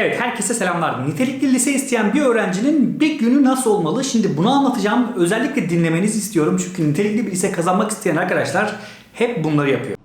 Evet herkese selamlar. Nitelikli lise isteyen bir öğrencinin bir günü nasıl olmalı? Şimdi bunu anlatacağım. Özellikle dinlemenizi istiyorum. Çünkü nitelikli bir lise kazanmak isteyen arkadaşlar hep bunları yapıyor.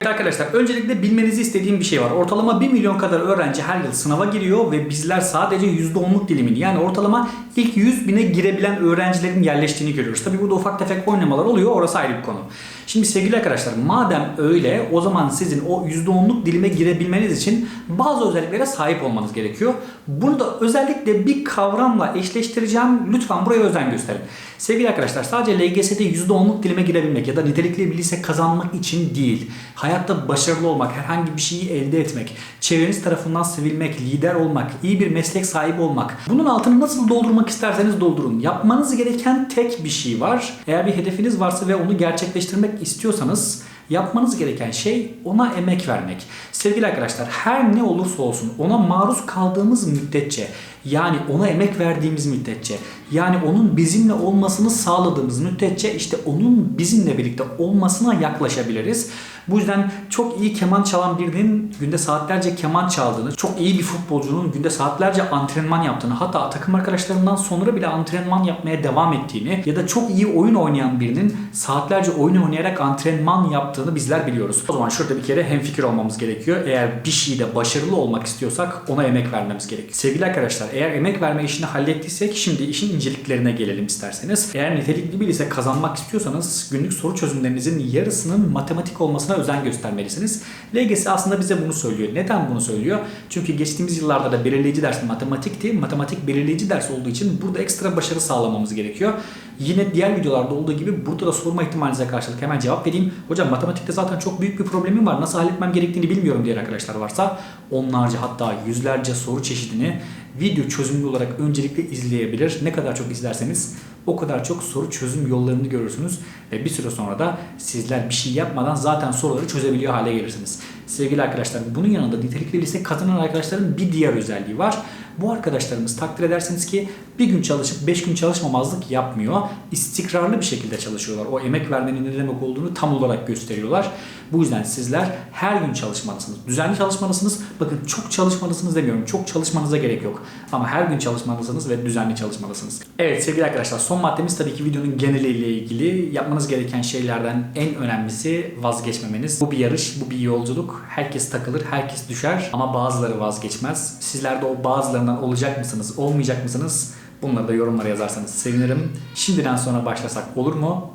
Evet arkadaşlar öncelikle bilmenizi istediğim bir şey var. Ortalama 1 milyon kadar öğrenci her yıl sınava giriyor ve bizler sadece %10'luk dilimini yani ortalama ilk 100 bine girebilen öğrencilerin yerleştiğini görüyoruz. Tabi burada ufak tefek oynamalar oluyor orası ayrı bir konu. Şimdi sevgili arkadaşlar madem öyle o zaman sizin o %10'luk dilime girebilmeniz için bazı özelliklere sahip olmanız gerekiyor. Bunu da özellikle bir kavramla eşleştireceğim. Lütfen buraya özen gösterin. Sevgili arkadaşlar sadece LGS'de %10'luk dilime girebilmek ya da nitelikli bir lise kazanmak için değil. Hayatta başarılı olmak, herhangi bir şeyi elde etmek, çevreniz tarafından sevilmek, lider olmak, iyi bir meslek sahibi olmak. Bunun altını nasıl doldurmak isterseniz doldurun. Yapmanız gereken tek bir şey var. Eğer bir hedefiniz varsa ve onu gerçekleştirmek istiyorsanız yapmanız gereken şey ona emek vermek. Sevgili arkadaşlar her ne olursa olsun ona maruz kaldığımız müddetçe yani ona emek verdiğimiz müddetçe yani onun bizimle olmasını sağladığımız müddetçe işte onun bizimle birlikte olmasına yaklaşabiliriz. Bu yüzden çok iyi keman çalan birinin günde saatlerce keman çaldığını, çok iyi bir futbolcunun günde saatlerce antrenman yaptığını, hatta takım arkadaşlarından sonra bile antrenman yapmaya devam ettiğini ya da çok iyi oyun oynayan birinin saatlerce oyun oynayarak antrenman yaptığını bizler biliyoruz. O zaman şurada bir kere hemfikir olmamız gerekiyor. Eğer bir şeyde başarılı olmak istiyorsak ona emek vermemiz gerekiyor. Sevgili arkadaşlar eğer emek verme işini hallettiysek şimdi işin inceliklerine gelelim isterseniz. Eğer nitelikli bir lise kazanmak istiyorsanız günlük soru çözümlerinizin yarısının matematik olmasına özen göstermelisiniz. LGS aslında bize bunu söylüyor. Neden bunu söylüyor? Çünkü geçtiğimiz yıllarda da belirleyici ders matematikti. Matematik belirleyici ders olduğu için burada ekstra başarı sağlamamız gerekiyor. Yine diğer videolarda olduğu gibi burada da sorma ihtimalinize karşılık hemen cevap vereyim. Hocam matematikte zaten çok büyük bir problemim var. Nasıl halletmem gerektiğini bilmiyorum diyen arkadaşlar varsa onlarca hatta yüzlerce soru çeşidini video çözümlü olarak öncelikle izleyebilir. Ne kadar çok izlerseniz o kadar çok soru çözüm yollarını görürsünüz ve bir süre sonra da sizler bir şey yapmadan zaten soruları çözebiliyor hale gelirsiniz. Sevgili arkadaşlar bunun yanında nitelikli lise kazanan arkadaşların bir diğer özelliği var. Bu arkadaşlarımız takdir edersiniz ki bir gün çalışıp 5 gün çalışmamazlık yapmıyor. İstikrarlı bir şekilde çalışıyorlar. O emek vermenin ne demek olduğunu tam olarak gösteriyorlar. Bu yüzden sizler her gün çalışmalısınız. Düzenli çalışmalısınız. Bakın çok çalışmalısınız demiyorum. Çok çalışmanıza gerek yok. Ama her gün çalışmalısınız ve düzenli çalışmalısınız. Evet sevgili arkadaşlar son maddemiz tabii ki videonun geneliyle ilgili. Yapmanız gereken şeylerden en önemlisi vazgeçmemeniz. Bu bir yarış, bu bir yolculuk. Herkes takılır, herkes düşer ama bazıları vazgeçmez. Sizler de o bazılarından olacak mısınız, olmayacak mısınız? Bunları da yorumlara yazarsanız sevinirim. Şimdiden sonra başlasak olur mu?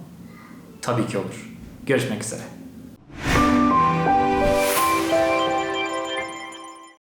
Tabii ki olur. Görüşmek üzere.